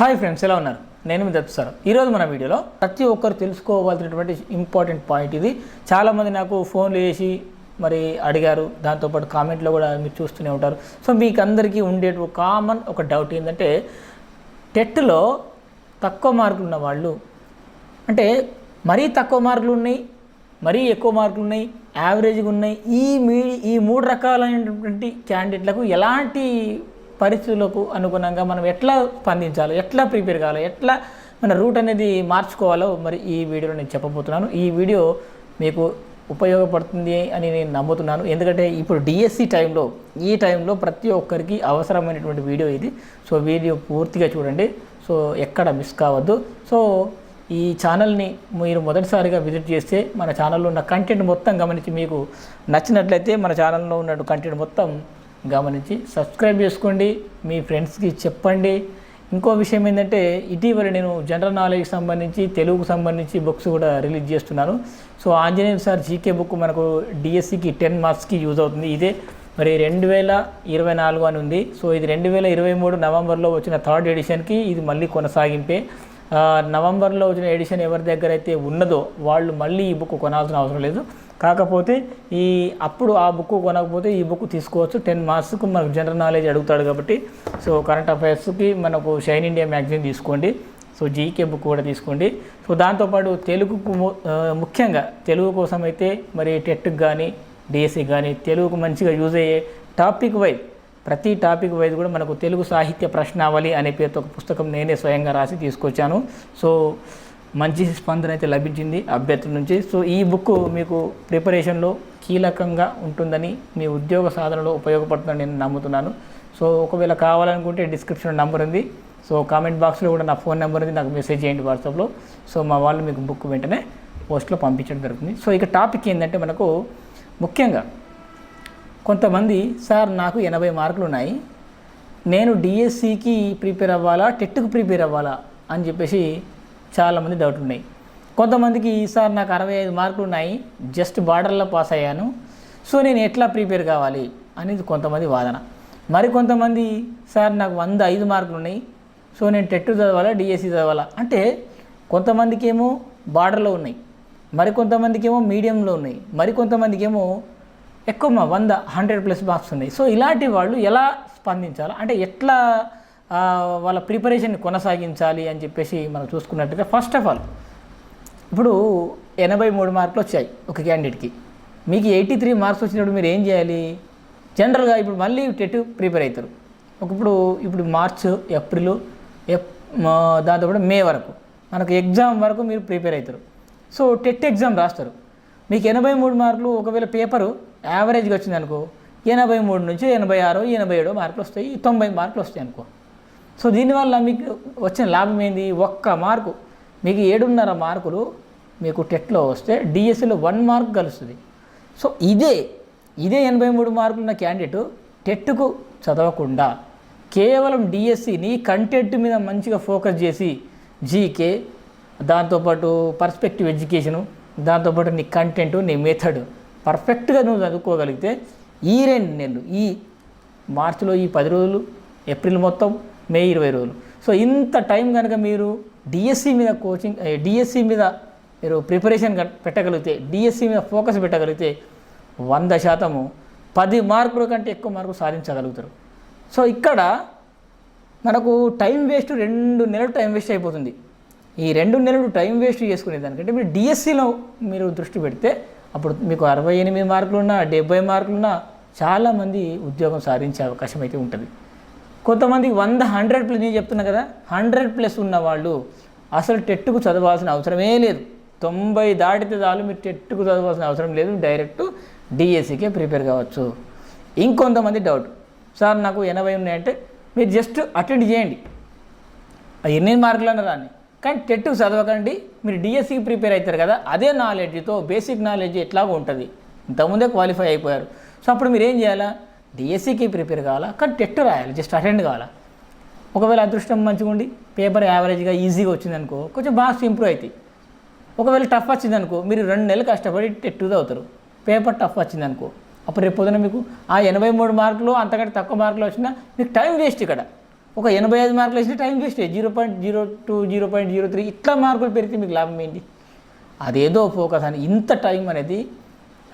Hi friends ఎలా ఉన్నారు? నేను మీ దత్తు సార్. ఈరోజు మన వీడియోలో ప్రతి ఒక్కరు తెలుసుకోవాల్సినటువంటి ఇంపార్టెంట్ పాయింట్ ఇది. చాలామంది నాకు ఫోన్లు చేసి మరి అడిగారు. దాంతోపాటు కామెంట్లో కూడా మీరు చూస్తూనే ఉంటారు. సో మీకు అందరికీ ఉండే కామన్ ఒక డౌట్ ఏంటంటే టెట్లో తక్కువ మార్కులు ఉన్న వాళ్ళు అంటే మరీ తక్కువ మార్కులు ఉన్నాయి మరీ ఎక్కువ మార్కులు ఉన్నాయి యావరేజ్గా ఉన్నాయి ఈ మీ ఈ మూడు రకాలైనటువంటి క్యాండిడేట్లకు ఎలాంటి పరిస్థితులకు అనుగుణంగా మనం ఎట్లా స్పందించాలో ఎట్లా ప్రిపేర్ కావాలో ఎట్లా మన రూట్ అనేది మార్చుకోవాలో మరి ఈ వీడియోలో నేను చెప్పబోతున్నాను. ఈ వీడియో మీకు ఉపయోగపడుతుంది అని నేను నమ్ముతున్నాను. ఎందుకంటే ఇప్పుడు డిఎస్సి టైంలో ఈ టైంలో ప్రతి ఒక్కరికి అవసరమైనటువంటి వీడియో ఇది. సో వీడియో పూర్తిగా చూడండి. సో ఎక్కడ మిస్ కావద్దు. సో ఈ ఛానల్ని మీరు మొదటిసారిగా విజిట్ చేస్తే మన ఛానల్లో ఉన్న కంటెంట్ మొత్తం గమనించి మీకు నచ్చినట్లయితే మన ఛానల్లో ఉన్న కంటెంట్ మొత్తం గమనించి సబ్స్క్రైబ్ చేసుకోండి మీ ఫ్రెండ్స్కి చెప్పండి. ఇంకో విషయం ఏంటంటే ఇటీవల నేను జనరల్ నాలెడ్జ్కి సంబంధించి తెలుగుకు సంబంధించి బుక్స్ కూడా రిలీజ్ చేస్తున్నాను. So Anjaneya sir GK book మనకు డిఎస్సికి టెన్ మార్క్స్కి యూజ్ అవుతుంది. ఇదే మరి రెండు వేల ఇరవై నాలుగు అని ఉంది. సో ఇది రెండు వేల ఇరవై మూడు నవంబర్లో వచ్చిన థర్డ్ ఎడిషన్కి ఇది మళ్ళీ కొనసాగింపే. నవంబర్లో వచ్చిన ఎడిషన్ ఎవరి దగ్గర అయితే ఉన్నదో వాళ్ళు మళ్ళీ ఈ బుక్ కొనాల్సిన అవసరం లేదు. కాకపోతే ఈ అప్పుడు ఆ బుక్ కొనకపోతే ఈ బుక్ తీసుకోవచ్చు. టెన్ మార్క్స్కు మనకు జనరల్ నాలెడ్జ్ అడుగుతాడు కాబట్టి. సో కరెంట్ అఫైర్స్కి మనకు షైన్ ఇండియా మ్యాగజైన్ తీసుకోండి. సో జీకే బుక్ కూడా తీసుకోండి. సో దాంతోపాటు తెలుగుకు ము- ముఖ్యంగా తెలుగు కోసం అయితే మరి టెట్కి కానీ డిఎస్సి కానీ తెలుగుకు మంచిగా యూజ్ అయ్యే టాపిక్ వైజ్ ప్రతి టాపిక్ వైజ్ కూడా మనకు తెలుగు సాహిత్య ప్రశ్నావళి అనే పేరుతో ఒక పుస్తకం నేనే స్వయంగా రాసి తీసుకొచ్చాను. సో మంచి స్పందన అయితే లభించింది అభ్యర్థుల నుంచి. సో ఈ బుక్ మీకు ప్రిపరేషన్లో కీలకంగా ఉంటుందని మీ ఉద్యోగ సాధనలో ఉపయోగపడుతుందని నేను నమ్ముతున్నాను. సో ఒకవేళ కావాలనుకుంటే డిస్క్రిప్షన్ నంబర్ ఉంది. సో కామెంట్ బాక్స్లో కూడా నా ఫోన్ నెంబర్ ఉంది. నాకు మెసేజ్ చేయండి వాట్సాప్లో సో మా వాళ్ళు మీకు బుక్ వెంటనే పోస్ట్లో పంపించడం జరుగుతుంది. సో ఇక టాపిక్ ఏంటంటే మనకు ముఖ్యంగా కొంతమంది సార్ నాకు ఎనభై మార్కులు ఉన్నాయి. నేను డిఎస్సికి ప్రిపేర్ అవ్వాలా? టెట్కు ప్రిపేర్ అవ్వాలా? అని చెప్పేసి చాలామంది డౌట్ ఉన్నాయి. కొంతమందికి సార్ నాకు అరవై ఐదు మార్కులు ఉన్నాయి జస్ట్ బార్డర్లో పాస్ అయ్యాను. సో నేను ఎట్లా ప్రిపేర్ కావాలి అనేది కొంతమంది వాదన. మరి కొంతమంది సార్ నాకు వంద ఐదు మార్కులు ఉన్నాయి సో నేను టెట్ చదవాలా డిఎస్సి చదవాలా? అంటే కొంతమందికి ఏమో బార్డర్లో ఉన్నాయి మరికొంతమందికి ఏమో మీడియంలో ఉన్నాయి మరి కొంతమందికి ఏమో ఎక్కువ వంద హండ్రెడ్ ప్లస్ మార్క్స్ ఉన్నాయి. సో ఇలాంటి వాళ్ళు ఎలా స్పందించాలి? అంటే ఎట్లా వాళ్ళ ప్రిపరేషన్ కొనసాగించాలి అని చెప్పేసి మనం చూసుకున్నట్టయితే ఫస్ట్ ఆఫ్ ఆల్ ఇప్పుడు ఎనభై మూడు మార్కులు వచ్చాయి ఒక క్యాండిడేట్కి మీకు ఎయిటీ త్రీ మార్క్స్ వచ్చినప్పుడు మీరు ఏం చేయాలి? జనరల్గా ఇప్పుడు మళ్ళీ టెట్ ప్రిపేర్ అవుతారు. ఒక ఇప్పుడు ఇప్పుడు మార్చ్ ఏప్రిల్ దాంతోపాటు మే వరకు. మనకు ఎగ్జామ్ వరకు మీరు ప్రిపేర్ అవుతారు. సో టెట్ ఎగ్జామ్ రాస్తారు. మీకు ఎనభై మూడు మార్కులు ఒకవేళ పేపరు యావరేజ్గా వచ్చింది అనుకో ఎనభై మూడు నుంచి ఎనభై ఆరు ఎనభై ఏడో మార్కులు వస్తాయి. తొంభై మార్కులు వస్తాయి అనుకో. సో దీనివల్ల మీకు వచ్చిన లాభం ఏంది? ఒక్క మార్కు మీకు ఏడున్నర మార్కులు మీకు టెట్లో వస్తే డిఎస్సిలో వన్ మార్క్ కలుస్తుంది. సో ఇదే ఇదే ఎనభై మూడు మార్కులున్న క్యాండిడేట్ టెట్కు చదవకుండా కేవలం డిఎస్సిని కంటెంట్ మీద మంచిగా ఫోకస్ చేసి జీకే దాంతోపాటు పర్స్పెక్టివ్ ఎడ్యుకేషను దాంతోపాటు నీ కంటెంట్ నీ మెథడ్ పర్ఫెక్ట్గా నువ్వు చదువుకోగలిగితే ఈ రెండు నెలలు ఈ మార్చిలో ఈ పది రోజులు ఏప్రిల్ మొత్తం మే ఇరవై రోజులు. సో ఇంత టైం కనుక మీరు డిఎస్సి మీద కోచింగ్ డిఎస్సి మీద మీరు ప్రిపరేషన్ పెట్టగలిగితే డిఎస్సి మీద ఫోకస్ పెట్టగలిగితే వంద శాతము పది మార్కుల కంటే ఎక్కువ మార్కులు సాధించగలుగుతారు. సో ఇక్కడ మనకు టైం వేస్ట్ రెండు నెలలు టైం వేస్ట్ అయిపోతుంది. ఈ రెండు నెలలు టైం వేస్ట్ చేసుకునే దానికంటే మీరు డిఎస్సిలో మీరు దృష్టి పెడితే అప్పుడు మీకు అరవై ఎనిమిది మార్కులున్నా డెబ్బై మార్కులున్నా చాలామంది ఉద్యోగం సాధించే అవకాశం అయితే ఉంటుంది. కొంతమందికి వంద హండ్రెడ్ ప్లస్ నేను చెప్తున్నా కదా హండ్రెడ్ ప్లస్ ఉన్న వాళ్ళు అసలు టెట్టుకు చదవాల్సిన అవసరమే లేదు. తొంభై దాటితే చాలు మీరు టెట్టుకు చదవాల్సిన అవసరం లేదు డైరెక్ట్ డిఎస్సికే ప్రిపేర్ కావచ్చు. ఇంకొంతమంది డౌట్. సార్ నాకు ఎనభై ఉన్నాయంటే మీరు జస్ట్ అటెండ్ చేయండి. ఎన్ని మార్కులు అన్న రాని. కానీ టెట్టుకు చదవకండి మీరు డిఎస్సికి ప్రిపేర్ అవుతారు కదా అదే నాలెడ్జ్తో బేసిక్ నాలెడ్జ్ ఎట్లాగో ఉంటుంది. ఇంతకుముందే క్వాలిఫై అయిపోయారు. సో అప్పుడు మీరు ఏం చేయాలా? డిఎస్సికి ప్రిపేర్ కావాలా? కానీ టెట్ రాయాలి జస్ట్ అటెండ్ కావాలా? ఒకవేళ అదృష్టం మంచిగా ఉండి పేపర్ యావరేజ్గా ఈజీగా వచ్చిందనుకో కొంచెం బాగా ఇంప్రూవ్ అవుతాయి ఒకవేళ టఫ్ వచ్చిందనుకో మీరు రెండు నెలలు కష్టపడి టెట్ అవుతారు. పేపర్ టఫ్ వచ్చిందనుకో అప్పుడు రేపు పొద్దున మీకు ఆ ఎనభై మూడు మార్కులు అంతకంటే తక్కువ మార్కులు వచ్చినా మీకు టైం వేస్ట్ ఇక్కడ. ఒక ఎనభై ఐదు మార్కులు వేసిన time waste zero point zero two zero point zero three ఇట్లా మార్కులు పెరిగితే మీకు లాభం ఏంటి? అదేదో ఫోకస్ అని ఇంత టైం అనేది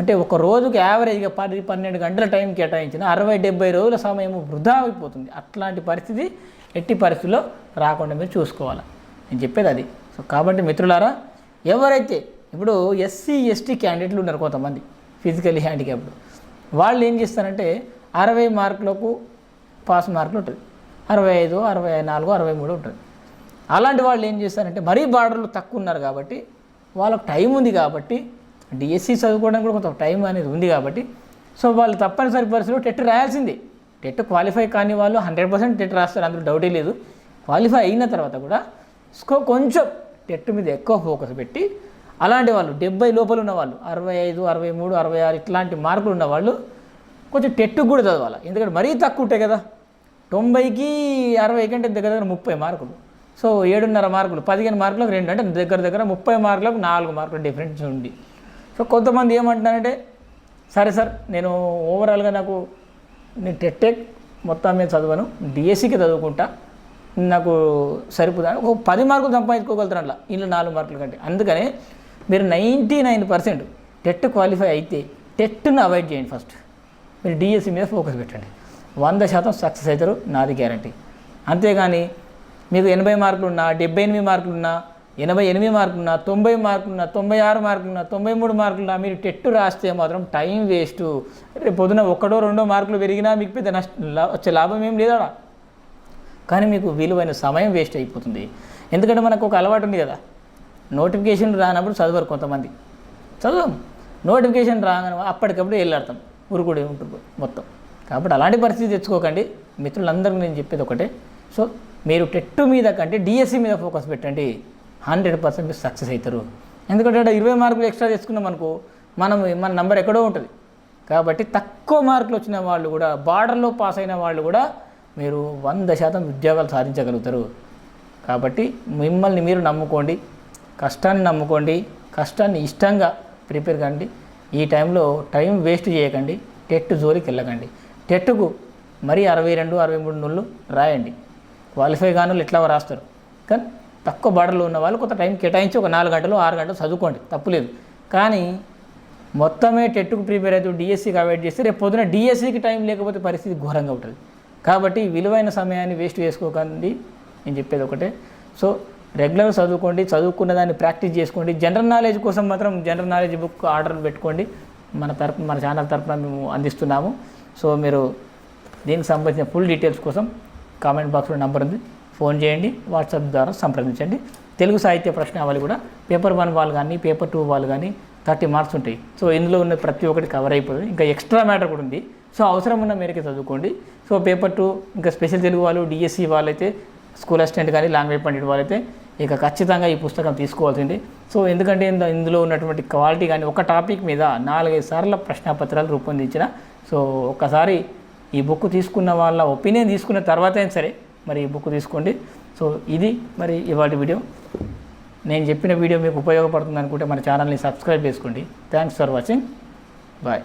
అంటే ఒక రోజుకి యావరేజ్గా పది పన్నెండు గంటల టైం కేటాయించిన అరవై డెబ్బై రోజుల సమయం వృధా అయిపోతుంది. అట్లాంటి పరిస్థితి ఎట్టి పరిస్థితుల్లో రాకుండా మీరు చూసుకోవాలి. నేను చెప్పేది అది. సో కాబట్టి మిత్రులారా ఎవరైతే ఇప్పుడు ఎస్సీ ఎస్టీ క్యాండిడేట్లు ఉన్నారు కొంతమంది ఫిజికల్లీ హ్యాండిక్యాప్డ్ వాళ్ళు ఏం చేస్తారంటే అరవై మార్కులకు పాస్ మార్కులు ఉంటుంది అరవై ఐదు అరవై నాలుగు అరవై మూడు ఉంటుంది అలాంటి వాళ్ళు ఏం చేస్తారంటే మరీ బార్డర్లు తక్కువ ఉన్నారు కాబట్టి వాళ్ళకి టైం ఉంది కాబట్టి డిఎస్సి చదువుకోవడానికి కూడా కొంత టైం అనేది ఉంది కాబట్టి సో వాళ్ళు తప్పనిసరి పరిస్థితిలో టెట్ రాయాల్సిందే. టెట్ క్వాలిఫై కాని వాళ్ళు హండ్రెడ్ పర్సెంట్ టెట్ రాస్తారు అందులో డౌటే లేదు. క్వాలిఫై అయిన తర్వాత కూడా స్కో కొంచెం టెట్ మీద ఎక్కువ ఫోకస్ పెట్టి అలాంటి వాళ్ళు డెబ్బై లోపల ఉన్న వాళ్ళు అరవై ఐదు అరవై మూడు అరవై ఆరు ఇట్లాంటి మార్కులు ఉన్న వాళ్ళు కొంచెం టెట్టు కూడా చదవాలి. ఎందుకంటే మరీ తక్కువ ఉంటాయి కదా. తొంభైకి అరవై కంటే దగ్గర దగ్గర ముప్పై మార్కులు. సో ఏడున్నర మార్కులు పదిహేను మార్కులకు రెండు అంటే దగ్గర దగ్గర ముప్పై మార్కులకు నాలుగు మార్కులు డిఫరెన్స్ ఉంది. సో కొంతమంది ఏమంటున్నారంటే సరే సార్ నేను ఓవరాల్గా నాకు నేను టెట్టెక్ మొత్తం మీద చదవను డిఎస్సికి చదువుకుంటా నాకు సరిపోదా? ఒక పది మార్కులు సంపాదించుకోగలుగుతాను అట్లా ఇంట్లో నాలుగు మార్కుల కంటే. అందుకనే మీరు ninety nine percent TET qualify అయితే టెట్ను అవాయిడ్ చేయండి ఫస్ట్. మీరు డిఎస్సి మీద ఫోకస్ పెట్టండి. వంద శాతం సక్సెస్ అవుతారు నాది గ్యారంటీ. అంతేగాని మీకు ఎనభై మార్కులు ఉన్నా డెబ్బై ఎనిమిది మార్కులు ఉన్నా ఎనభై ఎనిమిది మార్కులున్నా తొంభై మార్కులున్నా తొంభై ఆరు మార్కులున్నా తొంభై మూడు మార్కులున్నా మీరు టెట్టు రాస్తే మాత్రం టైం వేస్ట్. రేపు పొద్దున ఒకటో రెండో మార్కులు పెరిగినా మీకు పెద్ద నష్ట వచ్చే లాభం ఏం లేదా కానీ మీకు విలువైన సమయం వేస్ట్ అయిపోతుంది. ఎందుకంటే మనకు ఒక అలవాటు ఉంది కదా. నోటిఫికేషన్ రానప్పుడు చదవరు కొంతమంది. చదవం నోటిఫికేషన్ రాగానే అప్పటికప్పుడు వెళ్ళాడతాం ఉరుకుడే ఉంటుంది మొత్తం. కాబట్టి అలాంటి పరిస్థితి తెచ్చుకోకండి. మిత్రులందరికీ నేను చెప్పేది ఒకటే. సో మీరు టెట్టు మీద కంటే డిఎస్సి మీద ఫోకస్ పెట్టండి. హండ్రెడ్ పర్సెంట్ మీరు సక్సెస్ అవుతారు. ఎందుకంటే ఇరవై మార్కులు ఎక్స్ట్రా తెచ్చుకున్నాం అనుకో మనం మన నెంబర్ ఎక్కడో ఉంటుంది. కాబట్టి తక్కువ మార్కులు వచ్చిన వాళ్ళు కూడా బార్డర్లో పాస్ అయిన వాళ్ళు కూడా మీరు వంద శాతం ఉద్యోగాలు సాధించగలుగుతారు. కాబట్టి మిమ్మల్ని మీరు నమ్ముకోండి కష్టాన్ని నమ్ముకోండి కష్టాన్ని ఇష్టంగా ప్రిపేర్ కండి. ఈ టైంలో టైం వేస్ట్ చేయకండి టెట్ జోలికి వెళ్ళకండి. టెట్కు మరీ అరవై రెండు అరవై మూడు నుళ్ళు రాయండి. క్వాలిఫై కానులు ఎట్లా రాస్తారు? కానీ తక్కువ బడలు ఉన్న వాళ్ళు కొంత టైం కేటాయించి ఒక నాలుగు గంటలు ఆరు గంటలు చదువుకోండి. తప్పులేదు కానీ మొత్తమే టెట్కు ప్రిపేర్ అయితే డిఎస్సికి అవాయిడ్ చేస్తే రేపు పొద్దున డిఎస్సికి టైం లేకపోతే పరిస్థితి ఘోరంగా ఉంటుంది. కాబట్టి విలువైన సమయాన్ని వేస్ట్ చేసుకోకండి. నేను చెప్పేది ఒకటే. సో రెగ్యులర్ చదువుకోండి. చదువుకున్న దాన్ని ప్రాక్టీస్ చేసుకోండి. జనరల్ నాలెడ్జ్ కోసం మాత్రం జనరల్ నాలెడ్జ్ బుక్ ఆర్డర్ పెట్టుకోండి. మన తరపు మన ఛానల్ తరపున మేము అందిస్తున్నాము. సో మీరు దీనికి సంబంధించిన ఫుల్ డీటెయిల్స్ కోసం కామెంట్ బాక్స్లో నెంబర్ ఉంది. ఫోన్ చేయండి వాట్సాప్ ద్వారా సంప్రదించండి. తెలుగు సాహిత్య ప్రశ్నావళి కూడా పేపర్ వన్ వాళ్ళు కానీ పేపర్ టూ వాళ్ళు కానీ థర్టీ మార్క్స్ ఉంటాయి. సో ఇందులో ఉన్న ప్రతి ఒక్కటి కవర్ అయిపోతుంది ఇంకా ఎక్స్ట్రా మ్యాటర్ కూడా ఉంది. సో అవసరం ఉన్న మేరకే చదువుకోండి. సో పేపర్ టూ ఇంకా స్పెషల్ తెలుగు వాళ్ళు డిఎస్సి వాళ్ళైతే స్కూల్ అసిస్టెంట్ కానీ లాంగ్వేజ్ పండిట్ వాళ్ళైతే ఇక ఖచ్చితంగా ఈ పుస్తకం తీసుకోవాల్సింది. సో ఎందుకంటే ఇందులో ఉన్నటువంటి క్వాలిటీ కానీ ఒక టాపిక్ మీద నాలుగైదు సార్ల ప్రశ్నపత్రాలు రూపొందించిన సో ఒక్కసారి ఈ బుక్ తీసుకున్న వాళ్ళ ఒపీనియన్ తీసుకున్న తర్వాతే సరే మరి ఈ బుక్ తీసుకోండి. సో ఇది మరి ఇవాటి వీడియో. నేను చెప్పిన వీడియో మీకు ఉపయోగపడుతుంది అనుకుంటే మన ఛానల్ని సబ్స్క్రైబ్ చేసుకోండి. Thanks for watching bye